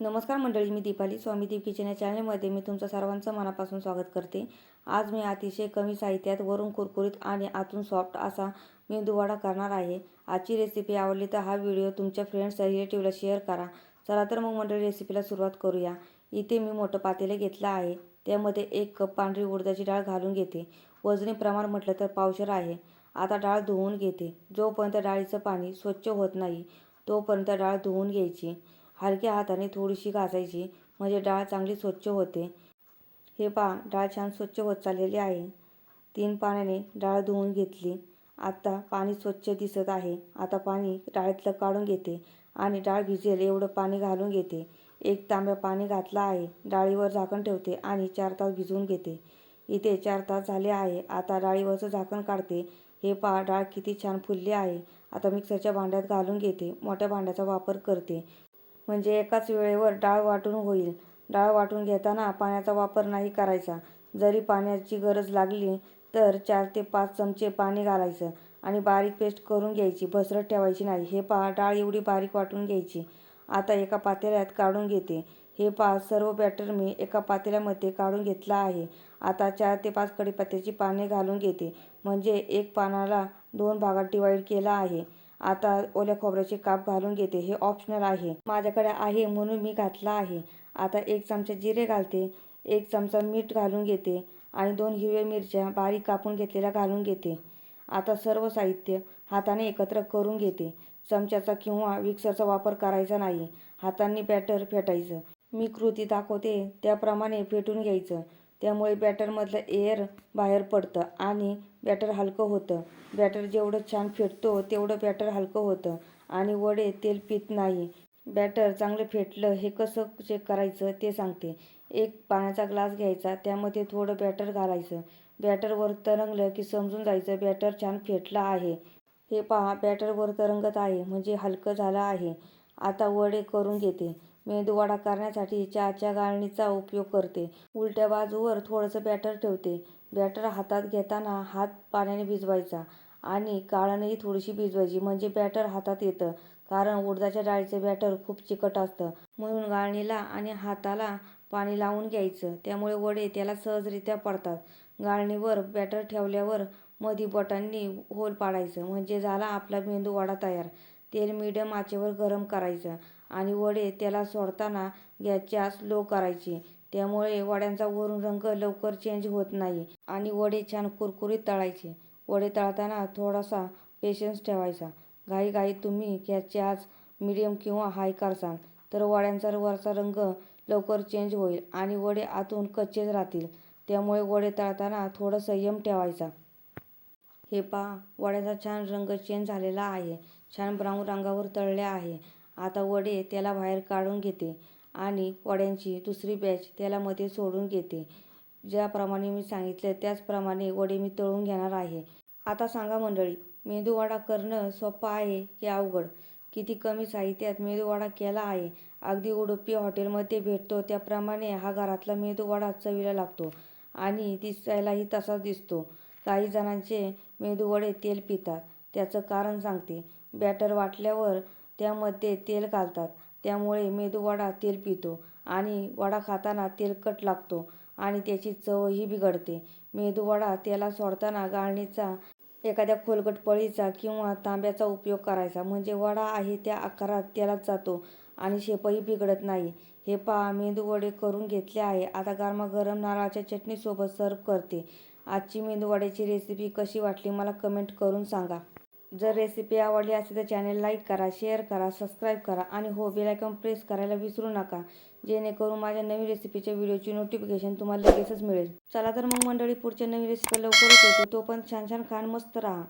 नमस्कार मंडळी मी दीपाली. स्वामी दीप किचन या चॅनलमध्ये मी तुमचं सर्वांचं मनापासून स्वागत करते. आज मी अतिशय कमी साहित्यात वरून कुरकुरीत आणि आतून सॉफ्ट असा मेंदूवडा करणार आहे. आजची रेसिपी आवडली तर हा व्हिडिओ तुमच्या फ्रेंड्स रिलेटिव्हला शेअर करा. चला तर मग मंडळी रेसिपीला सुरुवात करूया. इथे मी मोठं पातेलं घेतलं आहे. त्यामध्ये एक कप पांढरी उडदाची डाळ घालून घेते. वजनी प्रमाण म्हटलं तर पावशर आहे. आता डाळ धुवून घेते. जोपर्यंत डाळीचं पाणी स्वच्छ होत नाही तोपर्यंत डाळ धुवून घ्यायची. हलक्या हाताने थोडीशी घासायची. म्हणजे डाळ चांगली स्वच्छ होते. हे पहा डाळ छान स्वच्छ होत चाललेली आहे. तीन पाण्याने डाळ धुवून घेतली. आता पाणी स्वच्छ दिसत आहे. आता पाणी डाळीतलं काढून घेते आणि डाळ भिजेल एवढं पाणी घालून घेते. एक तांब्या पाणी घातलं आहे. डाळीवर झाकण ठेवते आणि चार तास भिजवून घेते. इथे चार तास झाले आहे. आता डाळीवरचं झाकण काढते. हे पहा डाळ किती छान फुलली आहे. आता मिक्सरच्या भांड्यात घालून घेते. मोठ्या भांड्याचा वापर करते. म्हणजे एकाच वेळेवर डाळ वाटून होईल. डाळ वाटून घेताना पाण्याचा वापर नाही करायचा. जरी पाण्याची गरज लागली तर चार ते पाच चमचे पाणी घालायचं आणि बारीक पेस्ट करून घ्यायची. भसरत ठेवायची नाही. हे पहा डाळ एवढी बारीक वाटून घ्यायची. आता एका पातेल्यात काढून घेते. हे पहा सर्व बॅटर मी एका पातेल्यामध्ये काढून घेतला आहे. आता चार ते पाच कढीपत्त्याची पाने घालून घेते. म्हणजे एक पानाला दोन भागात डिवाईड केला आहे. आता ओल्या खोबऱ्याचे काप घालून घेते. हे ऑप्शनल आहे. माझ्याकडे आहे म्हणून मी घातला आहे. आता एक चमचा जिरे घालते. एक चमचा मीठ घालून घेते आणि दोन हिरव्या मिरच्या बारीक कापून घेतलेल्या घालून घेते. आता सर्व साहित्य हाताने एकत्र करून घेते. चमच्याचा किंवा विक्सरचा वापर करायचा नाही. हातांनी बॅटर फेटायचं. मी कृती दाखवते. त्याप्रमाणे फेटून घ्यायचं. त्यामुळे बॅटरमधलं एअर बाहेर पडतं आणि बॅटर हलकं होतं. बॅटर जेवढं छान फेटतो तेवढं बॅटर हलकं होतं. आणि वडे तेल पित नाही. बॅटर चांगलं फेटलं हे कसं चेक करायचं ते सांगते. एक पाण्याचा ग्लास घ्यायचा त्यामध्ये थोडं बॅटर घालायचं. बॅटरवर तरंगलं की समजून जायचं बॅटर छान फेटलं आहे. हे पहा बॅटरवर तरंगत आहे म्हणजे हलकं झालं आहे. आता वडे करून घेते. मेंदूवडा करण्यासाठी चहाच्या गाळणीचा उपयोग करते. उलट्या बाजूवर थोडंसं बॅटर ठेवते. बॅटर हातात घेताना हात पाण्याने भिजवायचा आणि काळानेही थोडीशी भिजवायची. म्हणजे बॅटर हातात येतं. कारण उडदाच्या डाळीचं बॅटर खूप चिकट असतं. म्हणून गाळणीला आणि हाताला पाणी लावून घ्यायचं. त्यामुळे वडे त्याला सहजरित्या पडतात. गाळणीवर बॅटर ठेवल्यावर मधी बटांनी होल पाडायचं. म्हणजे झाला आपला मेंदू वडा तयार. तेल मिडियम आचेवर गरम करायचं आणि वडे त्याला सोडताना गॅसची स्लो लो करायची. त्यामुळे वड्यांचा वरून रंग लवकर चेंज होत नाही आणि वडे छान कुरकुरीत तळायचे. वडे तळताना थोडासा पेशन्स ठेवायचा. घाईघाईत तुम्ही घ्याचे आज मिडियम किंवा हाय करसाल तर वड्यांचा वरचा रंग लवकर चेंज होईल आणि वडे आतून कच्चेच राहतील. त्यामुळे वडे तळताना थोडं संयम ठेवायचा. हे पहा वड्याचा छान रंग चेंज झालेला आहे. छान ब्राऊन रंगावर तळले आहे. आता वडे त्याला बाहेर काढून घेते. आणि वड्यांची दुसरी बॅच तेलामध्ये सोडून घेते. ज्याप्रमाणे मी सांगितलं त्याचप्रमाणे वडे मी तळून घेणार आहे. आता सांगा मंडळी मेंदूवडा करणं सोपं आहे की अवघड? किती कमी साहित्यात मेंदूवडा केला आहे? अगदी उडुपी हॉटेलमध्ये भेटतो त्याप्रमाणे हा घरातला मेदूवडा चवीला लागतो आणि दिसायलाही तसाच दिसतो. काही जणांचे मेंदूवडे तेल पितात त्याचं कारण सांगते. बॅटर वाटल्यावर त्यामध्ये तेल घालतात. त्यामुळे मेंदूवडा तेल पितो आणि वडा खाताना तेलकट लागतो आणि त्याची चवही बिघडते. मेदूवडा तेला सोडताना गाळणीचा एखाद्या खोलगट पळीचा किंवा तांब्याचा उपयोग करायचा. म्हणजे वडा आहे त्या आकारात तेलात जातो आणि शेपही बिघडत नाही. हे पहा मेंदूवडे करून घेतले आहे. आता गरमागरम नारळाच्या चटणीसोबत सर्व करते. आजची मेंदूवड्याची रेसिपी कशी वाटली मला कमेंट करून सांगा. जर रेसिपी आवडली असेल तर चॅनेल लाईक करा शेअर करा सबस्क्राईब करा आणि हो बेलायकॉन प्रेस करायला विसरू नका. जेणेकरून माझ्या नवीन रेसिपीच्या व्हिडिओची नोटिफिकेशन तुम्हाला लगेचच मिळेल. चला तर मग मंडळी पुढच्या नवीन रेसिपी लवकरच होतो तो पण छान छान खान मस्त राहा.